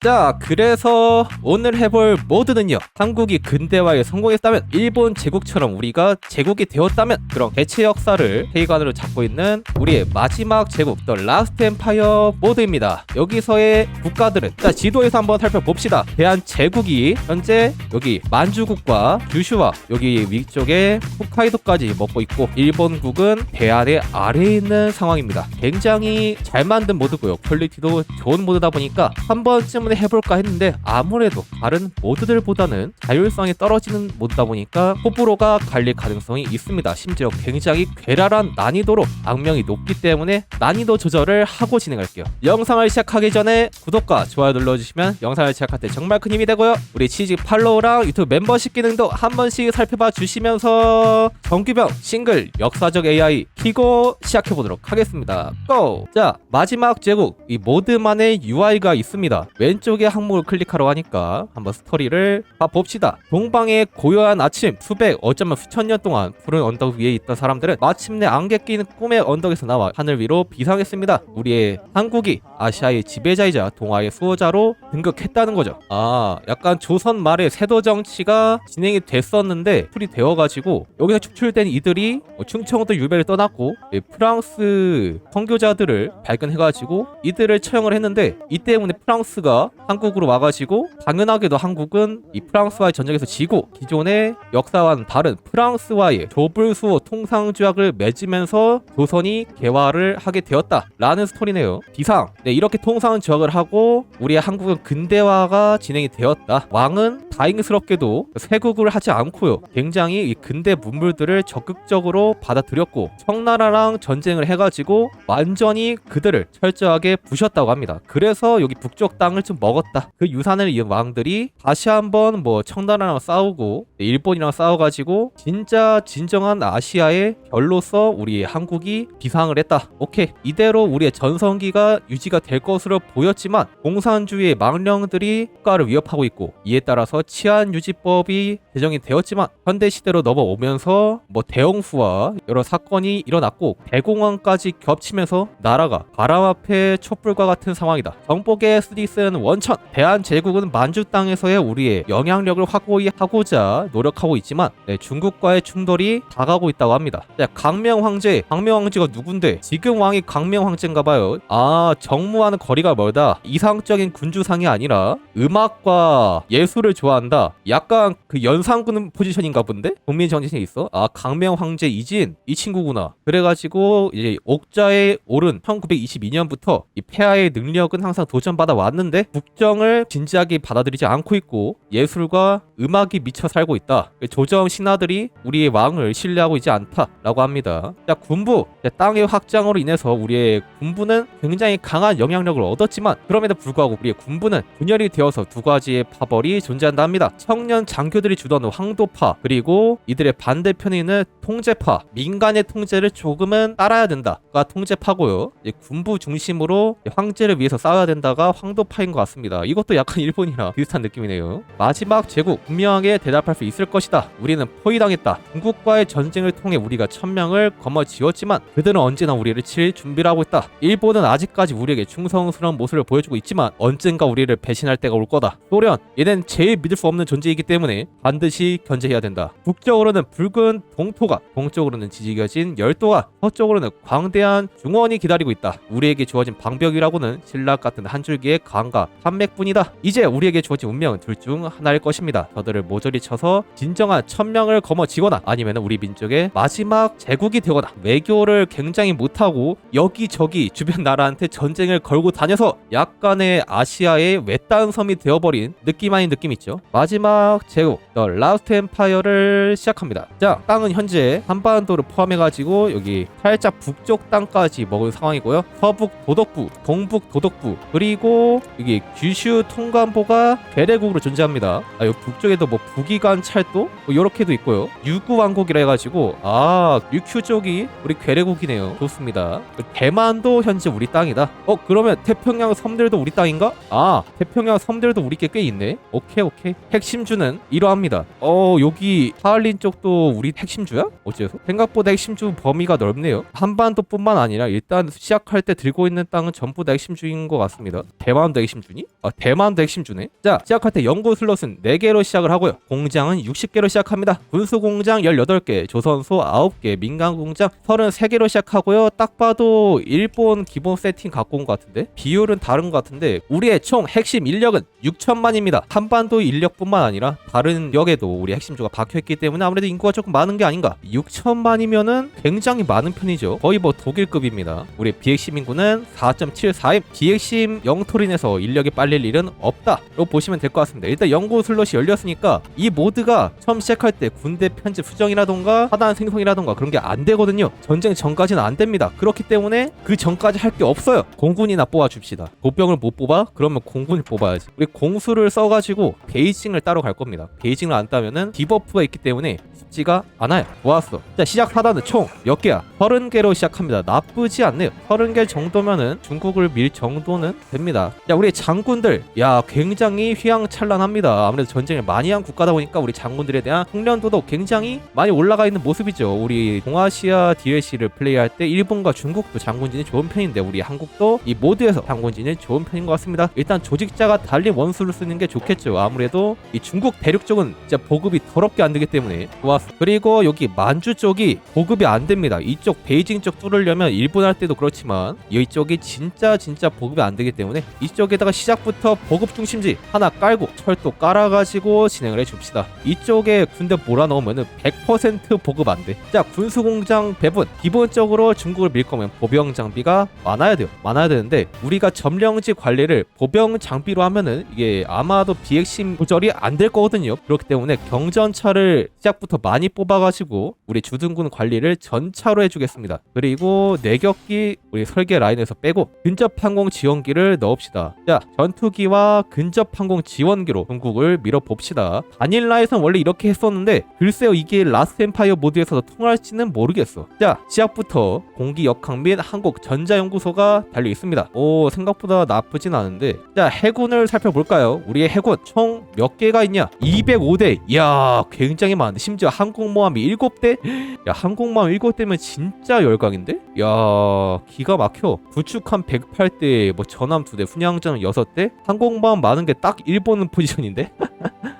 자, 그래서 오늘 해볼 모드는요. 한국이 근대화에 성공했다면 일본 제국처럼 우리가 제국이 되었다면 그런 대체 역사를 세계관으로 잡고 있는 우리의 마지막 제국 더 라스트 엠파이어 모드입니다. 여기서의 국가들은 자, 지도에서 한번 살펴봅시다. 대한 제국이 현재 여기 만주국과 규슈와 여기 위쪽에 홋카이도까지 먹고 있고 일본국은 대한의 아래에 있는 상황입니다. 굉장히 잘 만든 모드고요. 퀄리티도 좋은 모드다 보니까 한 번쯤 은 해볼까 했는데 아무래도 다른 모드들보다는 자율성이 떨어지는 모드다 보니까 호불호가 갈릴 가능성이 있습니다. 심지어 굉장히 괴랄한 난이도로 악명이 높기 때문에 난이도 조절을 하고 진행할게요. 영상을 시작하기 전에 구독과 좋아요 눌러주시면 영상을 시작할 때 정말 큰 힘이 되고요. 우리 치즈 팔로우랑 유튜브 멤버십 기능도 한 번씩 살펴봐 주시면서 정규병 싱글 역사적 AI 키고 시작해 보도록 하겠습니다. 고! 자 마지막 제국 이 모드만의 UI가 있습니다. 왼 쪽에 항목을 클릭하러 하니까 한번 스토리를 봐봅시다. 동방의 고요한 아침 수백 어쩌면 수천 년 동안 푸른 언덕 위에 있던 사람들은 마침내 안개 끼는 꿈의 언덕에서 나와 하늘 위로 비상했습니다. 우리의 한국이 아시아의 지배자이자 동아의 수호자로 등극했다는 거죠. 아 약간 조선 말에 세도 정치가 진행이 됐었는데 풀이 되어가지고 여기서 축출된 이들이 뭐 충청도 유배를 떠났고 이 프랑스 선교자들을 발견해가지고 이들을 처형을 했는데 이 때문에 프랑스가 한국으로 와가지고 당연하게도 한국은 이 프랑스와의 전쟁에서 지고 기존의 역사와는 다른 프랑스와의 조불수호 통상조약을 맺으면서 조선이 개화를 하게 되었다라는 스토리네요. 비상. 네 이렇게 통상조약을 하고 우리의 한국은 근대화가 진행이 되었다. 왕은 다행스럽게도 세국을 하지 않고요. 굉장히 이 근대 문물들을 적극적으로 받아들였고 청나라랑 전쟁을 해가지고 완전히 그들을 철저하게 부셨다고 합니다. 그래서 여기 북쪽 땅을 좀 먹었다. 그 유산을 이은 왕들이 다시 한번 뭐 청나라랑 싸우고 일본이랑 싸워가지고 진짜 진정한 아시아의 별로서 우리 한국이 비상을 했다. 오케이 이대로 우리의 전성기가 유지가 될 것으로 보였지만 공산주의의 망령들이 국가를 위협하고 있고 이에 따라서 치안 유지법이 제정이 되었지만 현대 시대로 넘어오면서 뭐 대홍수와 여러 사건이 일어났고 대공황까지 겹치면서 나라가 바람 앞에 촛불과 같은 상황이다. 정복의 스디스는 원천 대한 제국은 만주 땅에서의 우리의 영향력을 확고히 하고자 노력하고 있지만 네, 중국과의 충돌이 다가오고 있다고 합니다. 네, 강명 황제, 강명 황제가 누군데? 지금 왕이 강명 황제인가 봐요. 아 정무와는 거리가 멀다. 이상적인 군주상이 아니라 음악과 예술을 좋아한다. 약간 그 연상군 포지션인가 본데? 국민 정신에 있어? 아 강명 황제 이진 이 친구구나. 그래가지고 이제 옥자에 오른 1922년부터 이 폐하의 능력은 항상 도전받아 왔는데 국정을 진지하게 받아들이지 않고 있고 예술과 음악이 미쳐 살고 있다. 조정 신하들이 우리의 왕을 신뢰하고 있지 않다라고 합니다. 자 군부 자, 땅의 확장으로 인해서 우리의 군부는 굉장히 강한 영향력을 얻었지만 그럼에도 불구하고 우리의 군부는 분열이 되어서 두 가지의 파벌이 존재한다 합니다. 청년 장교들이 주던 황도파 그리고 이들의 반대편에 있는 통제파 민간의 통제를 조금은 따라야 된다가 통제파고요. 군부 중심으로 황제를 위해서 싸워야 된다가 황도파인 것 같습니다. 이것도 약간 일본이랑 비슷한 느낌이네요. 마지막 제국 분명하게 대답할 수 있을 것이다. 우리는 포위당했다. 중국과의 전쟁을 통해 우리가 천명을 거머쥐었지만 그들은 언제나 우리를 칠 준비를 하고 있다. 일본은 아직까지 우리에게 충성스러운 모습을 보여주고 있지만 언젠가 우리를 배신할 때가 올 거다. 소련, 얘는 제일 믿을 수 없는 존재이기 때문에 반드시 견제해야 된다. 북쪽으로는 붉은 동토가, 동쪽으로는 지지겨진 열도가, 서쪽으로는 광대한 중원이 기다리고 있다. 우리에게 주어진 방벽이라고는 신락 같은 한 줄기의 강과 산맥뿐이다. 이제 우리에게 주어진 운명은 둘 중 하나일 것입니다. 저들을 모조리 쳐서 진정한 천명을 거머쥐거나 아니면 우리 민족의 마지막 제국이 되거나 외교를 굉장히 못하고 여기저기 주변 나라한테 전쟁을 걸고 다녀서 약간의 아시아의 외딴 섬이 되어버린 느낌 아닌 느낌 있죠. 마지막 제국 더 라스트 엠파이어를 시작합니다. 자 땅은 현재 한반도를 포함해가지고 여기 살짝 북쪽 땅까지 먹은 상황이고요. 서북 도덕부, 동북 도덕부 그리고 여기 규슈 통관보가 괴뢰국으로 존재합니다. 아, 여기 북쪽에도 뭐 북이간 찰도 뭐 요렇게도 있고요. 유구 왕국이라 해가지고 아 류큐 쪽이 우리 괴뢰국이네요. 좋습니다. 대만도 현재 우리 땅이다. 어 그러면 태평양 섬들도 우리 땅인가? 아 태평양 섬들도 우리께 꽤 있네. 오케이. 오케이 핵심주는 이러합니다 어 여기 하얼린 쪽도 우리 핵심주야? 어째서? 생각보다 핵심주 범위가 넓네요 한반도뿐만 아니라 일단 시작할 때 들고 있는 땅은 전부 다 핵심주인 것 같습니다 대만도 핵심주 니? 아 대만도 핵심 주네? 자 시작할 때 연구 슬롯은 4개로 시작을 하고요. 공장은 60개로 시작합니다. 군수 공장 18개 조선소 9개 민간 공장 33개로 시작하고요. 딱 봐도 일본 기본 세팅 갖고 온 것 같은데? 비율은 다른 것 같은데 우리의 총 핵심 인력은 6천만입니다. 한반도 인력뿐만 아니라 다른 역에도 우리 핵심주가 박혀있기 때문에 아무래도 인구가 조금 많은 게 아닌가? 6천만이면은 굉장히 많은 편이죠. 거의 뭐 독일급입니다. 우리 비핵심 인구는 4.74임 비핵심 영토린에서 인력 이 빨릴 일은 없다로 보시면 될 것 같습니다. 일단 연구 슬롯이 열렸으니까 이 모드가 처음 시작할 때 군대 편집 수정이라던가 하단 생성이라던가 그런 게 안 되거든요. 전쟁 전까지는 안 됩니다. 그렇기 때문에 그 전까지 할 게 없어요. 공군이나 뽑아줍시다. 보병을 못 뽑아? 그러면 공군을 뽑아야지. 우리 공수를 써가지고 베이징을 따로 갈 겁니다. 베이징을 안 따면은 디버프가 있기 때문에 쉽지가 않아요. 좋았어. 자 시작 하단은 총 몇 개야? 30개로 시작합니다. 나쁘지 않네요. 30개 정도면은 중국을 밀 정도는 됩니다. 자 우리 장군들 야 굉장히 휘황찬란합니다. 아무래도 전쟁을 많이 한 국가다 보니까 우리 장군들에 대한 훈련도도 굉장히 많이 올라가 있는 모습이죠. 우리 동아시아 DLC를 플레이할 때 일본과 중국도 장군진이 좋은 편인데 우리 한국도 이 모드에서 장군진이 좋은 편인 것 같습니다. 일단 조직자가 달린 원수를 쓰는 게 좋겠죠. 아무래도 이 중국 대륙 쪽은 진짜 보급이 더럽게 안 되기 때문에. 좋았어. 그리고 여기 만주 쪽이 보급이 안 됩니다. 이쪽 베이징 쪽 뚫으려면 일본 할 때도 그렇지만 이쪽이 진짜 진짜 보급이 안 되기 때문에 이쪽에다가 시작부터 보급 중심지 하나 깔고 철도 깔아가지고 진행을 해줍시다 이쪽에 군대 몰아넣으면은 100% 보급 안 돼. 자 군수공장 배분 기본적으로 중국을 밀 거면 보병 장비가 많아야 돼요. 많아야 되는데 우리가 점령지 관리를 보병 장비로 하면은 이게 아마도 비핵심 조절이 안 될 거거든요. 그렇기 때문에 경전차를 시작부터 많이 뽑아가지고 우리 주둔군 관리를 전차로 해주겠습니다. 그리고 내격기 우리 설계 라인에서 빼고 근접 항공 지원기를 넣읍시다. 자 전투기와 근접 항공 지원기로 중국을 밀어봅시다. 바닐라에선 원래 이렇게 했었는데 글쎄요 이게 라스트 엠파이어 모드에서도 통할지는 모르겠어. 자 시작부터 공기 역항 및 한국 전자연구소가 달려 있습니다. 오 생각보다 나쁘진 않은데 자 해군을 살펴볼까요? 우리의 해군 총 몇 개가 있냐? 205대. 이야 굉장히 많은데 심지어 항공모함이 7대? 야 항공모함 7대면 진짜 열강인데? 야 기가 막혀. 구축함 108대, 뭐 전함 2대, 훈양전 6 대, 항공모함 많은 게 딱 일본 포지션인데?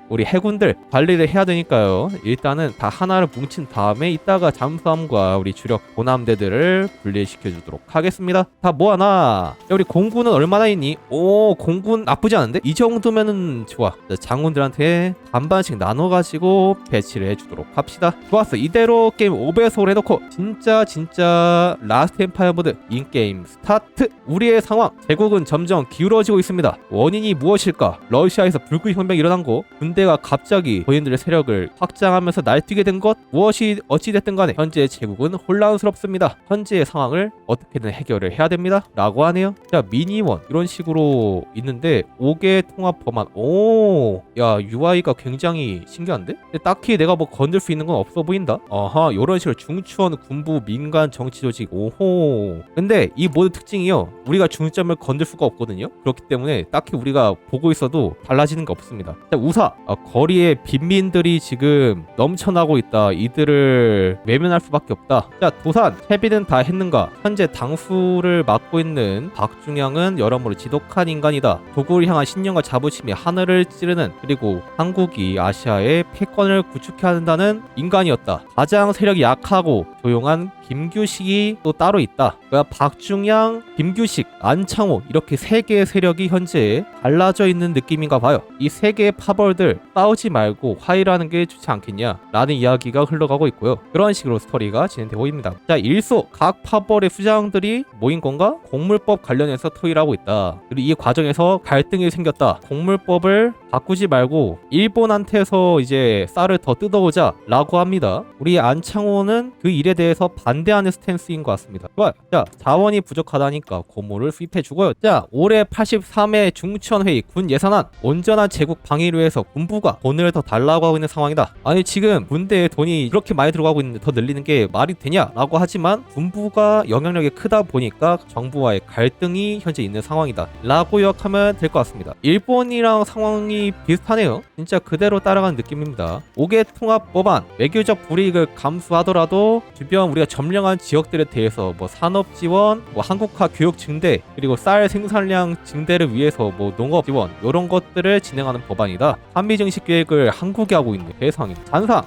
우리 해군들 관리를 해야 되니까요. 일단은 다 하나를 뭉친 다음에 이따가 잠수함과 우리 주력 보남대들을 분리시켜 주도록 하겠습니다. 다 모아놔. 야, 우리 공군은 얼마나 있니? 오, 공군 나쁘지 않은데? 이 정도면은 좋아. 자, 장군들한테 반반씩 나눠가지고 배치를 해주도록 합시다. 좋았어. 이대로 게임 5배속을 해놓고 진짜 진짜 라스트 엠파이어 모드 인게임 스타트. 우리의 상황. 제국은 점점 기울어지고 있습니다. 원인이 무엇일까? 러시아에서 불꽃 혁명이 일어난 거 군대 가 갑자기 본인들의 세력을 확장하면서 날뛰게 된 것 무엇이 어찌됐든 간에 현재 제국은 혼란스럽습니다. 현재의 상황을 어떻게든 해결을 해야 됩니다. 라고 하네요. 자 미니원 이런 식으로 있는데 5개 통합 법안 오야 UI가 굉장히 신기한데? 딱히 내가 뭐 건들 수 있는 건 없어 보인다. 아하 이런 식으로 중추원 군부 민간 정치 조직 오호 근데 이 모드 특징이요 우리가 중점을 건들 수가 없거든요. 그렇기 때문에 딱히 우리가 보고 있어도 달라지는 게 없습니다. 자 우사 아, 거리에 빈민들이 지금 넘쳐나고 있다. 이들을 외면할 수밖에 없다. 자 도산 채비는 다 했는가? 현재 당수를 맡고 있는 박중양은 여러모로 지독한 인간이다. 도구를 향한 신념과 자부심이 하늘을 찌르는 그리고 한국이 아시아의 패권을 구축해야 한다는 인간이었다. 가장 세력이 약하고 조용한 김규식이 또 따로 있다. 뭐야 박중양, 김규식, 안창호 이렇게 세 개의 세력이 현재 갈라져 있는 느낌인가 봐요. 이 세 개의 파벌들 싸우지 말고 화해라는 게 좋지 않겠냐? 라는 이야기가 흘러가고 있고요. 그런 식으로 스토리가 진행되고 있습니다. 자, 일소 각 파벌의 수장들이 모인 건가? 공물법 관련해서 토의를 하고 있다. 그리고 이 과정에서 갈등이 생겼다. 공물법을 바꾸지 말고 일본한테서 이제 쌀을 더 뜯어오자 라고 합니다. 우리 안창호는 그 일에 대해서 반대하는 스탠스인 것 같습니다. 좋아요. 자, 자원이 부족하다니까 고무를 수입해 주고요. 자, 올해 83회 중천회의 군 예산안 온전한 제국 방위를 위해서 군부가 돈을 더 달라고 하고 있는 상황이다. 아니 지금 군대에 돈이 그렇게 많이 들어가고 있는데 더 늘리는 게 말이 되냐라고 하지만 군부가 영향력이 크다 보니까 정부와의 갈등이 현재 있는 상황이다. 라고 요약하면 될 것 같습니다. 일본이랑 상황이 비슷하네요. 진짜 그대로 따라가는 느낌입니다. 5개 통합 법안, 외교적 불이익을 감수하더라도 주변 우리가 점령한 지역들에 대해서 뭐 산업 지원, 뭐 한국화 교육 증대, 그리고 쌀 생산량 증대를 위해서 뭐 농업 지원 이런 것들을 진행하는 법안이다. 한미 증식 계획을 한국이 하고 있는 세상이 잔상